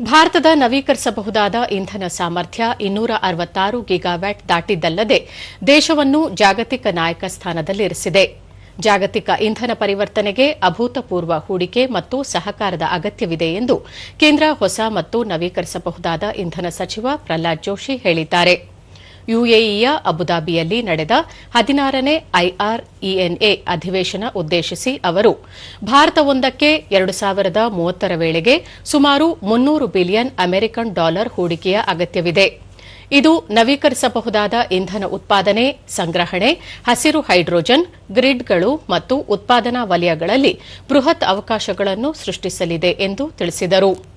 ಭಾರತದ ನವೀಕರಿಸಬಹುದಾದ ಇಂಧನ ಸಾಮರ್ಥ್ಯ ಇನ್ನೂರ ಅರವತ್ತಾರು ಗಿಗಾವ್ಯಾಟ್ ದಾಟಿದ್ದಲ್ಲದೆ ದೇಶವನ್ನು ಜಾಗತಿಕ ನಾಯಕ ಸ್ಥಾನದಲ್ಲಿರಿಸಿದೆ. ಜಾಗತಿಕ ಇಂಧನ ಪರಿವರ್ತನೆಗೆ ಅಭೂತಪೂರ್ವ ಹೂಡಿಕೆ ಮತ್ತು ಸಹಕಾರದ ಅಗತ್ಯವಿದೆ ಎಂದು ಕೇಂದ್ರ ಹೊಸ ಮತ್ತು ನವೀಕರಿಸಬಹುದಾದ ಇಂಧನ ಸಚಿವ ಪ್ರಹ್ಲಾದ್ ಜೋಶಿ ಹೇಳಿದ್ದಾರೆ. ಯುಎಇಯ ಅಬುದಾಬಿಯಲ್ಲಿ ನಡೆದ ಹದಿನಾರನೇ ಐಆರ್ಇಎನ್ಎ ಅಧಿವೇಶನ ಉದ್ದೇಶಿಸಿ ಅವರು, ಭಾರತವೊಂದಕ್ಕೆ ಎರಡು ಸಾವಿರದ ಮೂವತ್ತರ ವೇಳೆಗೆ ಸುಮಾರು ಮುನ್ನೂರು ಬಿಲಿಯನ್ ಅಮೆರಿಕನ್ ಡಾಲರ್ ಹೂಡಿಕೆಯ ಅಗತ್ಯವಿದೆ. ಇದು ನವೀಕರಿಸಬಹುದಾದ ಇಂಧನ ಉತ್ಪಾದನೆ, ಸಂಗ್ರಹಣೆ, ಹಸಿರು ಹೈಡ್ರೋಜನ್, ಗ್ರಿಡ್ಗಳು ಮತ್ತು ಉತ್ಪಾದನಾ ವಲಯಗಳಲ್ಲಿ ಬೃಹತ್ ಅವಕಾಶಗಳನ್ನು ಸೃಷ್ಟಿಸಲಿದೆ ಎಂದು ತಿಳಿಸಿದರು.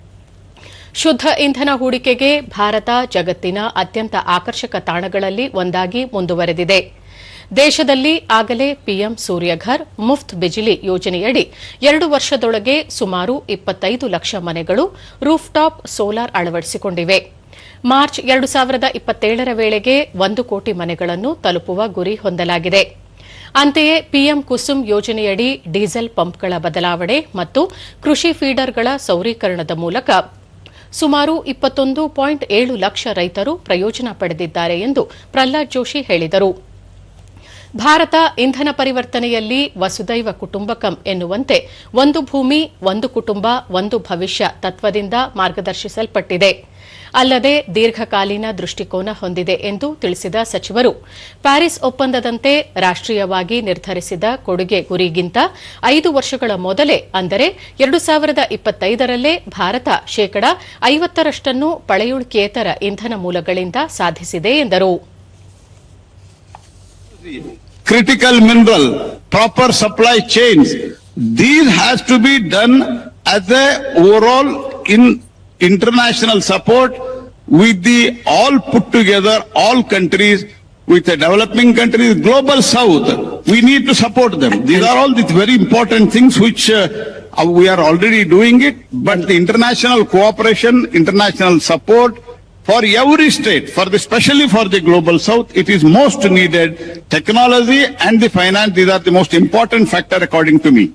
ಶುದ್ದ ಇಂಧನ ಹೂಡಿಕೆಗೆ ಭಾರತ ಜಗತ್ತಿನ ಅತ್ಯಂತ ಆಕರ್ಷಕ ತಾಣಗಳಲ್ಲಿ ಒಂದಾಗಿ ಮುಂದುವರೆದಿದೆ. ದೇಶದಲ್ಲಿ ಆಗಲೇ ಪಿಎಂ ಸೂರ್ಯಘರ್ ಮುಫ್ತ್ ಬಿಜಿಲಿ ಯೋಜನೆಯಡಿ ಎರಡು ವರ್ಷದೊಳಗೆ ಸುಮಾರು ಇಪ್ಪತ್ತೈದು ಲಕ್ಷ ಮನೆಗಳು ರೂಫ್ಟಾಪ್ ಸೋಲಾರ್ ಅಳವಡಿಸಿಕೊಂಡಿವೆ. ಮಾರ್ಚ್ ಎರಡು ಸಾವಿರದ ಇಪ್ಪತ್ತೇಳರ ವೇಳೆಗೆ ಒಂದು ಕೋಟಿ ಮನೆಗಳನ್ನು ತಲುಪುವ ಗುರಿ ಹೊಂದಲಾಗಿದೆ. ಅಂತೆಯೇ ಪಿಎಂ ಕುಸುಮ್ ಯೋಜನೆಯಡಿ ಡೀಸೆಲ್ ಪಂಪ್ಗಳ ಬದಲಾವಣೆ ಮತ್ತು ಕೃಷಿ ಫೀಡರ್ಗಳ ಸೌರೀಕರಣದ ಮೂಲಕ ಸುಮಾರು ಇಪ್ಪತ್ತೊಂದು ಪಾಯಿಂಟ್ ಏಳು ಲಕ್ಷ ರೈತರು ಪ್ರಯೋಜನ ಪಡೆದಿದ್ದಾರೆ ಎಂದು ಪ್ರಹ್ಲಾದ್ ಜೋಶಿ ಹೇಳಿದರು. ಭಾರತ ಇಂಧನ ಪರಿವರ್ತನೆಯಲ್ಲಿ ವಸುದೈವ ಕುಟುಂಬಕಂ ಎನ್ನುವಂತೆ ಒಂದು ಭೂಮಿ, ಒಂದು ಕುಟುಂಬ, ಒಂದು ಭವಿಷ್ಯ ತತ್ವದಿಂದ ಮಾರ್ಗದರ್ಶಿಸಲ್ಪಟ್ಟಿದೆ. ಅಲ್ಲದೆ ದೀರ್ಘಕಾಲೀನ ದೃಷ್ಟಿಕೋನ ಹೊಂದಿದೆ ಎಂದು ತಿಳಿಸಿದ ಸಚಿವರು, ಪ್ಯಾರಿಸ್ ಒಪ್ಪಂದದಂತೆ ರಾಷ್ಟೀಯವಾಗಿ ನಿರ್ಧರಿಸಿದ ಕೊಡುಗೆ ಗುರಿಗಿಂತ ಐದು ವರ್ಷಗಳ ಮೊದಲೇ ಅಂದರೆ ಎರಡು ಸಾವಿರದ ಇಪ್ಪತ್ತೈದರಲ್ಲೇ ಭಾರತ ಶೇಕಡ ಐವತ್ತರಷ್ಟನ್ನು ಪಳೆಯುಳಿಕೇತರ ಇಂಧನ ಮೂಲಗಳಿಂದ ಸಾಧಿಸಿದೆ ಎಂದರು. Critical mineral, proper supply chains. These has to be done as a overall in international support with the all put together, all countries, with the developing countries, global south. We need to support them. These are all the very important things which uh, we are already doing it, but the international cooperation, international support, for every state, for the, especially for the global south, it is most needed. Technology and the finance, these are the most important factor according to me.